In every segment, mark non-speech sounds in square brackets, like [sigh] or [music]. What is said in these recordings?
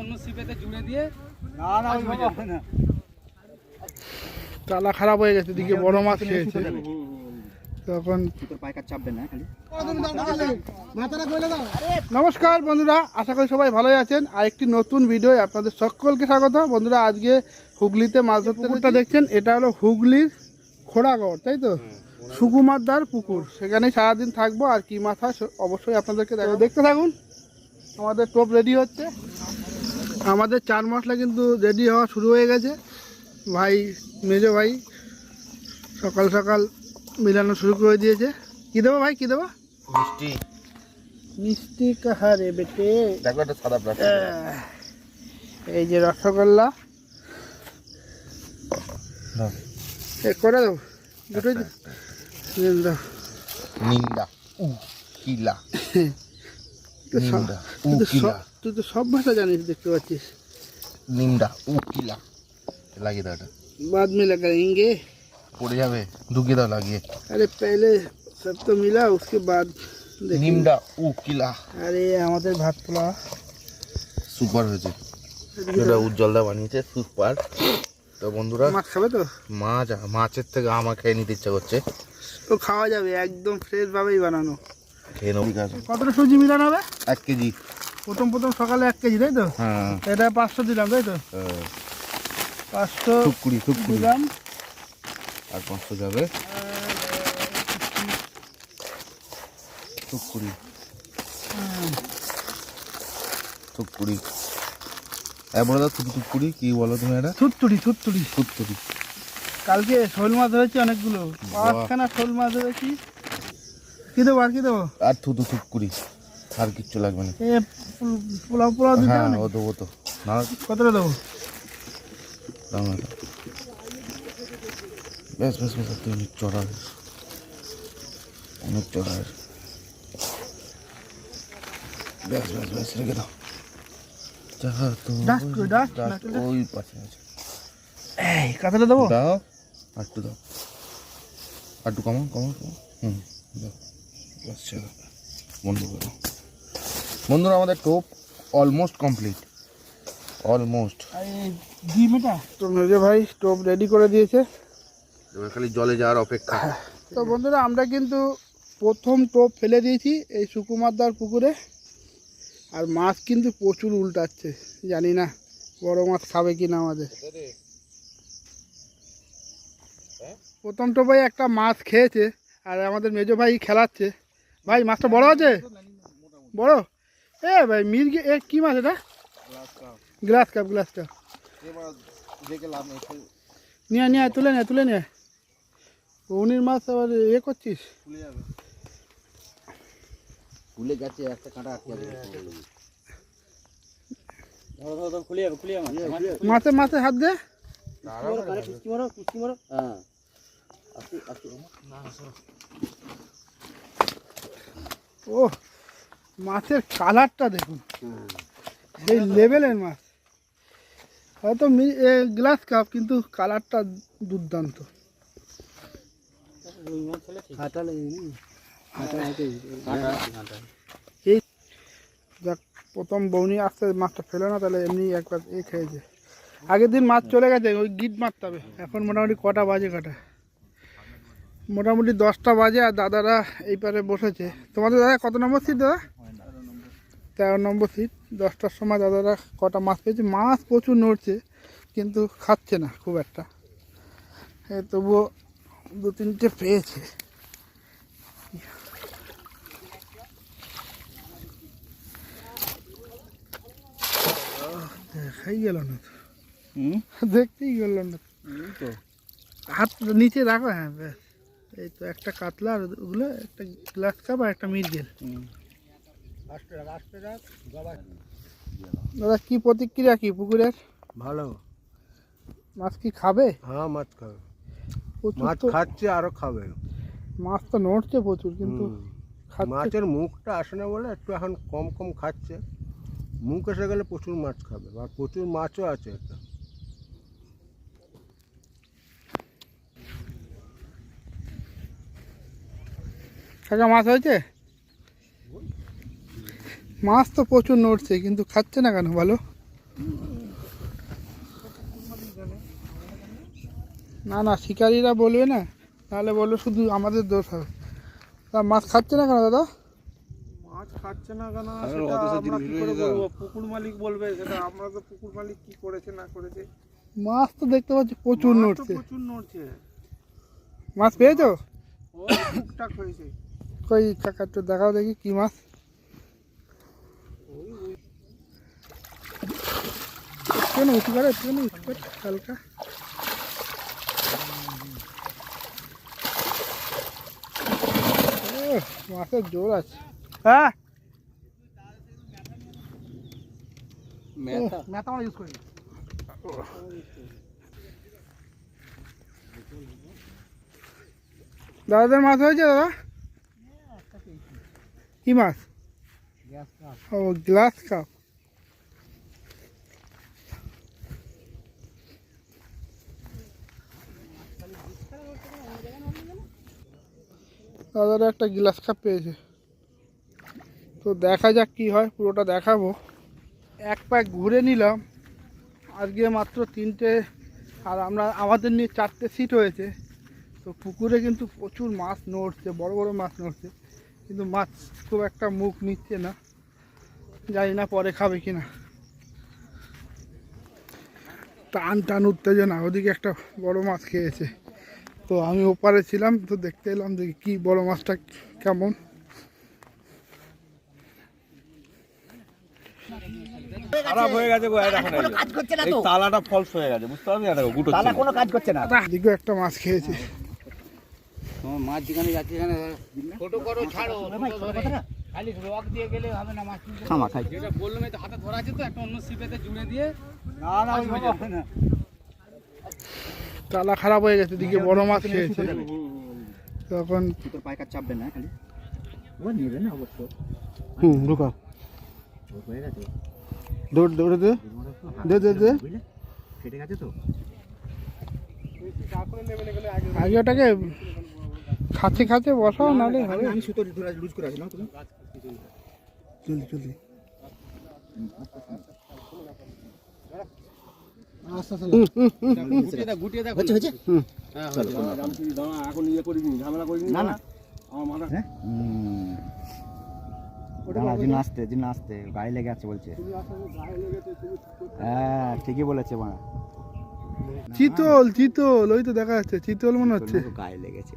অন্য সিপেতে জুড়ে দিয়ে না না ওইভাবে না তালা খারাপ হয়ে গেছে দিকে বড় মাছ খেয়েছে। তখন তোর চাপবে না নমস্কার বন্ধুরা আশা করি সবাই ভালোই আছেন। আর একটি নতুন ভিডিও আপনাদের সকলকে স্বাগত। বন্ধুরা আজকে হুগলিতে মাছ ধরতে পুকুরটা দেখছেন? এটা হলো হুগলির খোড়াগড় তাই তো? সুকুমারদার পুকুর। সেখানে সারাদিন থাকব। আর কি মাছ হয় অবশ্যই আপনাদেরকে দেখতে থাকুন। আমাদের টোপ রেডি হচ্ছে। আমাদের চার মশলা কিন্তু রেডি হওয়া শুরু হয়ে গেছে। ভাই মেজো ভাই সকাল সকাল মিলানো শুরু করে দিয়েছে। কি দেবো ভাই কি দেবো? মিষ্টি। মিষ্টি কাহারে বেটে। দেখো একটা সাদা এই যে রসগোল্লা। করে দেবো। দুটোই দিয়ে দাও। নিন্দা। কিলা [laughs] তুই তো সব- নিন্দা উ তুই তো কিলা সব- তুই তো সব ভাষা জানিস দেখতে পাচ্ছিস নিন্দা উ কিলা লাগিয়ে দাও এটা बाद में लगाएंगे পড়ে যাবে ঢুকিয়ে দাও লাগিয়ে अरे पहले सब तो मिला उसके बाद देखेंगे। নিমডা উ কিলা আরে আমাদের ভাত পোলা সুপার হয়েছে এটা উজ্জ্বল দা বানিয়েছে সুপার তো বন্ধুরা মাছ খাবে তো মাছ মাছের থেকে আমার খেয়ে নিতে ইচ্ছা করছে তো খাওয়া যাবে একদম ফ্রেশ ভাবেই বানানো খেয়ে নেব কতটা সুজি মিলানো হবে? এক কেজি। প্রথম প্রথম সকালে এক কেজি তাই তো? হ্যাঁ। এটা পাঁচশো দিলাম তাই তো? হ্যাঁ। পাঁচশো থুপকুড়ি দিলাম। আর পাঁচশো যাবে। থুপকুড়ি। থুপকুড়ি। হ্যাঁ বলে দাও তুমি এটা? থুপতুড়ি কালকে শোল মাছ ধরেছি অনেকগুলো। পাঁচখানা শোল মাছ ধরেছি। কি দেবো আর কি দেবো? আর থুতু থুপকুড়ি আর কিচ্ছু লাগবে না। এ পোল- পোলাও পোলাও দিতে হ্যাঁ ও দেবো তো। না। কতটা দেবো? দাও না। বেশ বেশ বেশ তুই অনেক চড়া অনেক চড়া বেশ বেশ বেশ রেখে দাও? ওই পাশে আছে। এই কতটা দেবো? দাও একটু দাও। আর একটু কমাও কমাও কমাও হুম দাও। বাস ছেড়ে দাও বন্ধ করে দাও বন্ধুরা আমাদের টোপ অলমোস্ট কমপ্লিট অলমোস্ট তো মেজো ভাই টোপ রেডি করে দিয়েছে। এবার খালি জলে যাওয়ার অপেক্ষা। তো বন্ধুরা আমরা কিন্তু প্রথম টোপ ফেলে দিয়েছি এই সুকুমারদার পুকুরে। আর মাছ কিন্তু প্রচুর উল্টাচ্ছে জানি না বড় মাছ খাবে কি না আমাদের। প্রথম টোপাই একটা মাছ খেয়েছে আর আমাদের মেজো ভাই খেলাচ্ছে। ভাই মাছটা বড় আছে? বড়? এ ভাই মির্গে এ কি মাছ এটা? Glass cup glass cup. নিয়ে নিয়ে তুলে নে তুলে নে। পৌনির মাছ আবার এ করছিস? ভুলে গেছে একটা কাঁটা আটকে খুলে মাছে মাছে হাত দে। কুচকি মারো মারো। হ্যাঁ। ও মাছের কালারটা দেখুন। এই লেভেলের মাছ। হয়তো গ্লাস কাপ, কিন্তু কালারটা দুর্দান্ত। এই যাক, প্রথম বৌনি আসতে মাছটা ফেলে না, তাহলে এমনি একবার এ খেয়েছে। আগের দিন মাছ চলে গেছে, ওই গিট মারতে হবে। এখন মোটামুটি কটা বাজে কটা? মোটামুটি দশটা বাজে আর দাদারা এই পারে বসেছে। তোমাদের দাদা কত নম্বর সিট দাদা? তেরো নম্বর সিট দশটার সময় দাদারা কটা মাছ পেয়েছে? মাছ প্রচুর নড়ছে কিন্তু খাচ্ছে না খুব একটা। তবুও দু তিনটে পেয়েছে। দেখাই গেল না তো। দেখতেই গেল না। তো। হাত নিচে রাখো হ্যাঁ ব্যাস। এই তো একটা কাতলা আর ওগুলো একটা গ্লাস কাপ আর একটা মির্গেল। দাদা কি প্রতিক্রিয়া কি পুকুরের? ভালো। মাছ কি খাবে? হ্যাঁ মাছ খাবে। মাছ খাচ্ছে আরও খাবে। মাছ তো নড়ছে প্রচুর কিন্তু। মাছের মুখটা আসে না বলে একটু এখন কম কম খাচ্ছে। মুখ এসে গেলে প্রচুর মাছ খাবে আর প্রচুর মাছও আছে এটা কাকা মাছ হয়েছে? মাছ তো প্রচুর নড়ছে কিন্তু খাচ্ছে না কেন ভালো না না শিকারীরা বলবে না তাহলে বলবে শুধু আমাদের দোষ হবে। তা মাছ খাচ্ছে না কেন দাদা? মাছ খাচ্ছে না কেন? পুকুর মালিক বলবে সেটা আমরা তো পুকুর মালিক কি করেছে না করেছে? মাছ তো দেখতে পাচ্ছি প্রচুর নড়ছে। প্রচুর নড়ছে। মাছ পেয়েছ? ও টুকটাক হয়েছে। কই কাকা একটু দেখাও দেখি কি মাছ। কেন উঁচু করে একটু উঁচু করে হালকা। মাছের জোর আছে। হ্যাঁ? মেথা। মেথা ইউজ করি দাদাদের মাছ হয়েছে দাদা? কি মাছ? ও, গ্লাস কাপ। দাদারা একটা গ্লাস কাপ পেয়েছে। তো দেখা যাক কি হয়, পুরোটা দেখাবো। এক প্যাক ঘুরে নিলাম, আজকে মাত্র তিনটে, আর আমরা, আমাদের নিয়ে চারটে সিট হয়েছে। তো পুকুরে কিন্তু প্রচুর মাছ নড়ছে, বড় বড় মাছ নড়ছে। কিন্তু মাছ খুব একটা মুখ নিচ্ছে না। জানি না পরে খাবে কি না। টান টান উত্তেজনা ওদিকে একটা বড় মাছ খেয়েছে। তো আমি ওপারে ছিলাম তো দেখতে এলাম দেখি কী বড় মাছটা কেমন। খারাপ হয়ে গেছে গো তালাটা ফলস হয়ে গেছে বুঝতে না দেখো গুটো তালা কোনো কাজ করছে না? এদিকেও একটা মাছ খেয়েছে। তোমার মাছ যেখানে যাচ্ছে সেখানে ছোট করো ছাড়ো খালি রক দিয়ে গেলে হবে না মাছ খামা খাই। যেটা বললাম এই তো হাতে ধরা আছে তো একটা অন্য সিপেতে জুড়ে দিয়ে। না না ওই হবে না। তালা খারাপ হয়ে গেছে দিকে বড় মাছ খেয়েছে। তখন তোর পায়কার চাপবে না খালি। ও নেবে না অবশ্য। হুম ঢুকাও হয়ে গেছে। দৌড় দৌড়ে দে। দে দে দে। কেটে গেছে তো। আগে ওটাকে খাচ্ছে খাচ্ছে বসাও নাহলে হবে। আমি সুতো লুজ করে না তুমি? জলদি জলদি। হচ্ছে এখন ইয়ে করিনি ঝামেলা করিনি না না। আমার মাথা হ্যাঁ? গায়ে লেগে আছে বলছে। হ্যাঁ ঠিকই বলেছে মা। চিতল চিতল ওই তো দেখা যাচ্ছে চিতল মনে হচ্ছে গায়ে লেগেছে।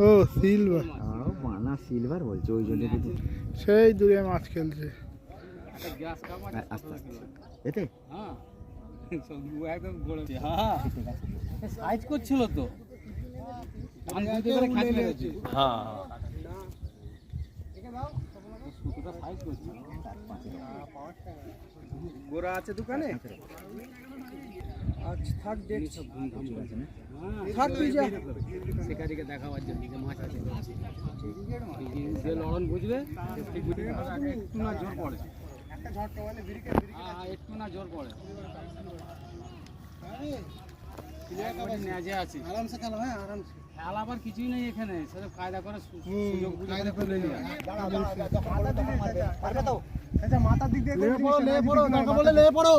ও সিলভার। ও মানা সিলভার বলছে ওই জন্য যদি সেই দূরে মাছ খেলছে। আস্তে আস্তে। এতে? হ্যাঁ গড়ে হ্যাঁ। সাইজ করছিল তো। হ্যাঁ। গোরা আছে দোকানে? আজ থাক দেখছি থাক তুই যা। শিকারিকে দেখাবার জন্য যে মাছ আছে। যে লড়ন বুঝবে একটু না জোর পড়ে। হ্যাঁ একটু না জোর পড়ে। আরামসে। খেলো হ্যাঁ আরামসে। খেলা আবার কিছুই নেই এখানে। সেটা কায়দা করে সুযোগ বুঝে করে নিয়ে মাথার দিক দিয়ে লে পড়ো লে পড়ো দরকার বলে লে পড়ো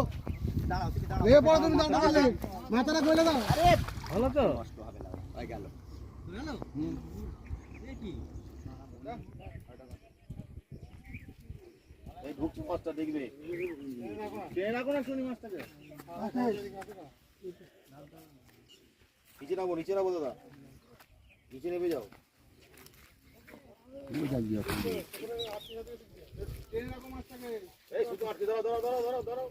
লে পড়ো তুমি দরকার বলে মাথাটা কইলে দাও ভালো তো এই ঢুকছে মাছটা দেখবে। ট্রেন রাখো না শুনি মাছটাকে? নিচে নামো নিচে নামো দাদা। নিচে নেমে যাও। এই সুতো আটকে ধরো ধরো ধরো ধরো ধরো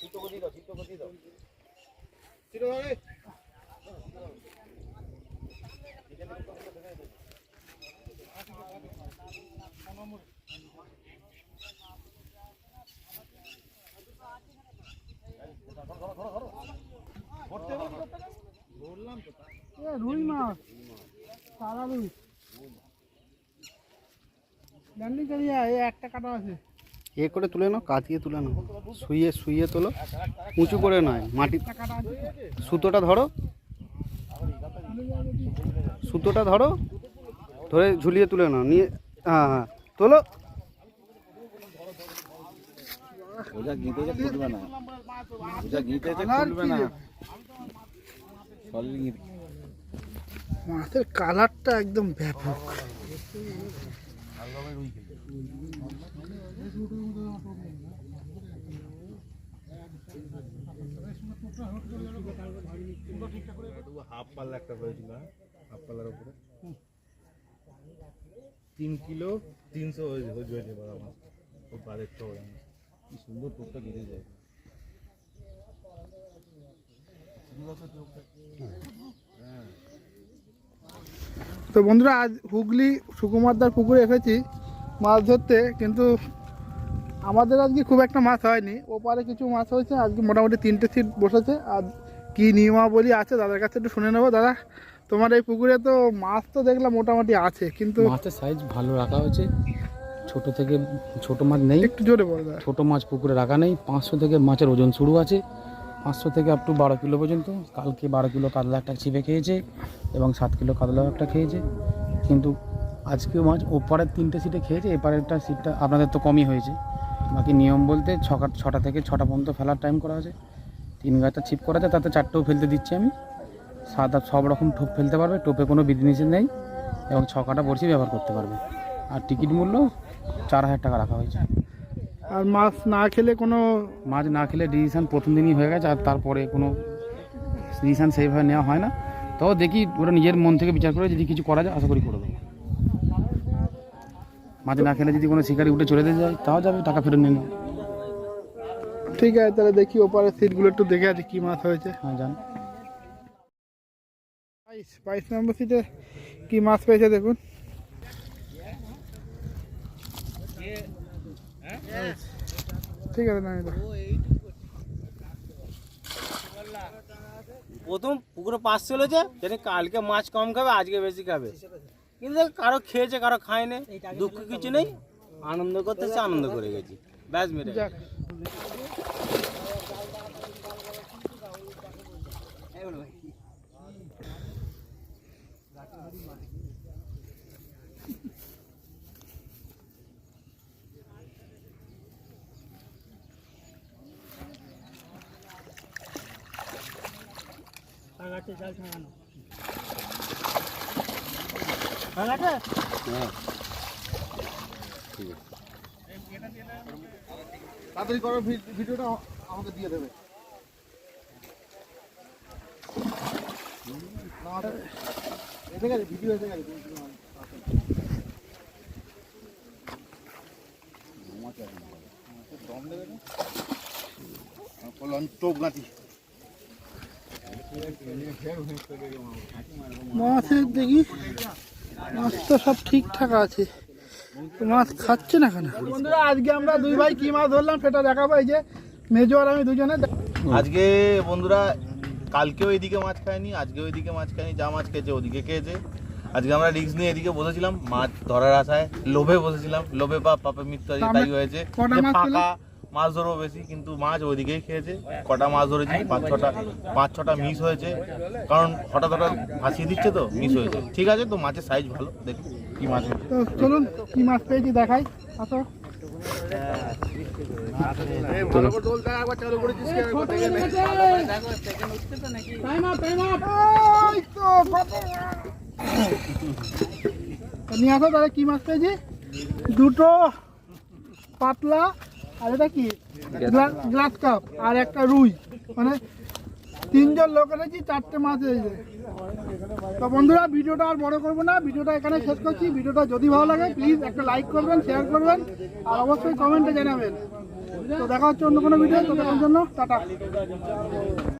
সুতো করে দাও সুতো করে দাও। ধরে এ, রুই মাছ। সারা রুই। জানলি কালিয়া এই একটা কাটা আছে। এ করে তুলে নাও কাজ দিয়ে তুলে নাও। শুয়ে শুয়ে তোলো। উঁচু করে নয় মাটি সুতোটা ধরো। সুতোটা ধরো। ধরে ঝুলিয়ে তুলে নাও। নিয়ে হ্যাঁ হ্যাঁ তোলো। খুলবে না। খুলবে মাছের কালারটা একদম ব্যাপক। হাফ পাল্লা একটা হয়েছিল হাফ পাল্লার তিন কিলো তিনশো হয়েছে মাছ খুব কি সুন্দর টোপটা গেঁথে যায়। তো বন্ধুরা, আজ হুগলি সুকুমারদার পুকুরে এসেছি। মাছ ধরতে, কিন্তু আমাদের আজকে খুব একটা মাছ হয়নি। ওপারে কিছু মাছ হয়েছে আজকে মোটামুটি তিনটে সিট বসেছে। আর কী নিয়মাবলী আছে দাদার কাছে একটু শুনে নেব। দাদা তোমার এই পুকুরে তো মাছ তো দেখলাম মোটামুটি আছে কিন্তু মাছের সাইজ ভালো রাখা হয়েছে। ছোট থেকে ছোট মাছ নেই। একটু জোরে বলো দাদা। ছোট মাছ পুকুরে রাখা নেই। পাঁচশো থেকে মাছের ওজন শুরু আছে। পাঁচশো থেকে আপ টু বারো কিলো পর্যন্ত। কালকে বারো কিলো কাতলা একটা ছিপে খেয়েছে এবং সাত কিলো কাতলাও একটা খেয়েছে। কিন্তু আজকে মাছ ওপারের তিনটে সিটে খেয়েছে এপারেরটা সিটটা আপনাদের তো কমই হয়েছে। বাকি নিয়ম বলতে ছটা ছটা থেকে ছটা পর্যন্ত ফেলার টাইম করা আছে। তিন গাছটা ছিপ করা আছে তাতে চারটেও ফেলতে দিচ্ছি আমি। সাদা সব রকম টোপ ফেলতে পারবে টোপে কোনো বিধিনিষেধ নেই এবং ছ কাটা বড়শি ব্যবহার করতে পারবে। আর টিকিট মূল্য চার হাজার টাকা রাখা হয়েছে। আর মাছ না খেলে কোনো মাছ না খেলে ডিসিশান প্রথম দিনই হয়ে গেছে আর তারপরে কোনো ডিসিশান সেইভাবে নেওয়া হয় না। তাও দেখি ওরা নিজের মন থেকে বিচার করে যদি কিছু করা যায় আশা করি করে দেবো। মাছ না খেলে যদি কোনো শিকারি উঠে চলে যেতে যায় তাও যাবে টাকা ফেরত নিয়ে ঠিক আছে তাহলে দেখি ওপারের সিটগুলো একটু দেখে আছে কী মাছ হয়েছে। হ্যাঁ যান বাইশ বাইশ নম্বর সিটে কী মাছ পেয়েছে দেখুন। ঠিক আছে দাও। প্রথম পুকুরে পাশ চলেছে জানি কালকে মাছ কম খাবে আজকে বেশি খাবে। কিন্তু কারও খেয়েছে কারও খায়নি। দুঃখ কিছু নেই। আনন্দ করতেছে আনন্দ করে গেছি। ব্যাস মেরে জাল যাক তাড়াতাড়ি করো ভিডিওটা আমাকে দিয়ে দেবে। না, এসে গেছে ভিডিও এসে গেছে। টোপ গাঁথি মাছের দেখি মাছ তো সব ঠিকঠাক আছে। মাছ খাচ্ছে না কেন? বন্ধুরা আজকে আমরা দুই ভাই কি মাছ ধরলাম সেটা দেখাবো। এই যে মেজো আর আমি দুজনে আজকে বন্ধুরা কালকেও এদিকে মাছ খায়নি আজকেও এদিকে মাছ খায়নি যা মাছ খেয়েছে ওদিকে খেয়েছে। আজকে আমরা রিক্স নিয়ে এদিকে বসেছিলাম মাছ ধরার আশায় লোভে বসেছিলাম। লোভে বা পাপে মৃত্যু আজকে তাই হয়েছে ফাঁকা মাছ ধরবো বেশি কিন্তু মাছ ওইদিকেই খেয়েছে। কটা মাছ ধরেছি পাঁচ ছটা পাঁচ ছটা মিস হয়েছে। কারণ হঠাৎ হঠাৎ ভাসিয়ে দিচ্ছে তো মিস হয়েছে। ঠিক আছে তো মাছের সাইজ ভালো দেখুন কি মাছ চলুন কি মাছ পেয়েছি দেখাই। আসো। এই তো, তো নিয়ে আসো তাহলে কি মাছ পেয়েছি? দুটো পাতলা আর এটা কি? গ্লাস কাপ আর একটা রুই। মানে তিনজন লোক এনেছি, চারটে মাছ হয়েছে তো বন্ধুরা, ভিডিওটা আর বড় করব না। ভিডিওটা এখানে শেষ করছি। ভিডিওটা যদি ভালো লাগে প্লিজ একটা লাইক করবেন শেয়ার করবেন, আর অবশ্যই কমেন্টে জানাবেন। তো দেখা হচ্ছে অন্য কোনো ভিডিও তো দেখার জন্য, টাটা।